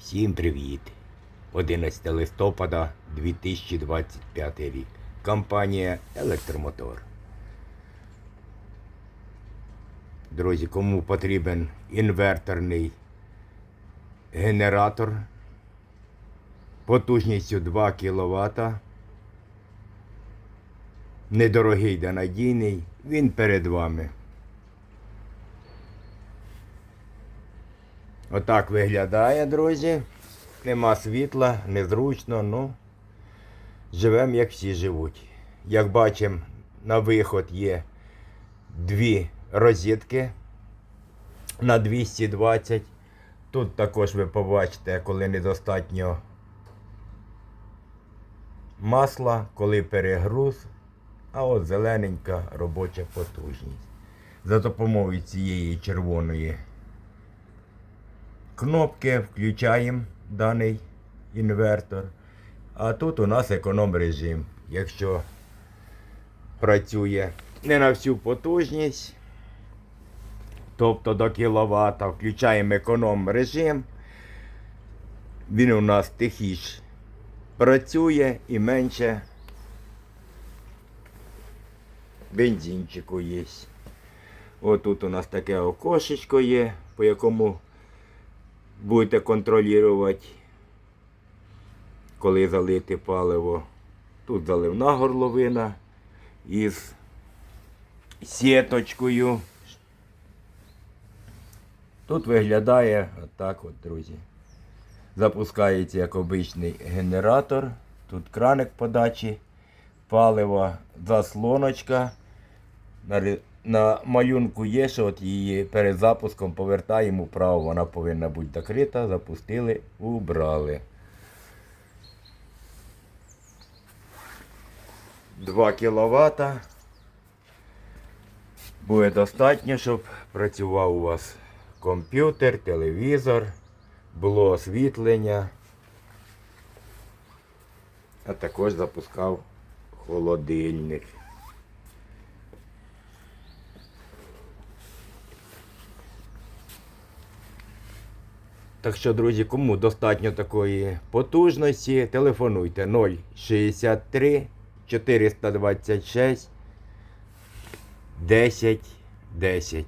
Всім привіт! 11 листопада 2025 рік. Компанія Електромотор. Друзі, кому потрібен інверторний генератор потужністю 2 кВт, недорогий та надійний, він перед вами. Отак виглядає, друзі. Нема світла, незручно, ну живемо, як всі живуть. Як бачимо, на виход є дві розетки на 220. Тут також ви побачите, коли недостатньо масла, коли перегруз, а от зелененька робоча потужність. За допомогою цієї червоної кнопки включаємо даний інвертор. А тут у нас економ режим. Якщо працює не на всю потужність, тобто до кіловата, включаємо економ режим. Він у нас тихіше працює і менше бензинчику є. Отут у нас таке окошечко є, по якому будете контролювати, коли залити паливо. Тут заливна горловина із сіточкою. Тут виглядає отак от, друзі. Запускається як обичний генератор. Тут краник подачі, палива, заслоночка. На, малюнку є, що от її перед запуском повертаємо вправо. Вона повинна бути закрита. Запустили, убрали. 2 кВт. Буде достатньо, щоб працював у вас комп'ютер, телевізор, було освітлення. А також запускав холодильник. Так що, друзі, кому достатньо такої потужності, телефонуйте 063 426 10 10.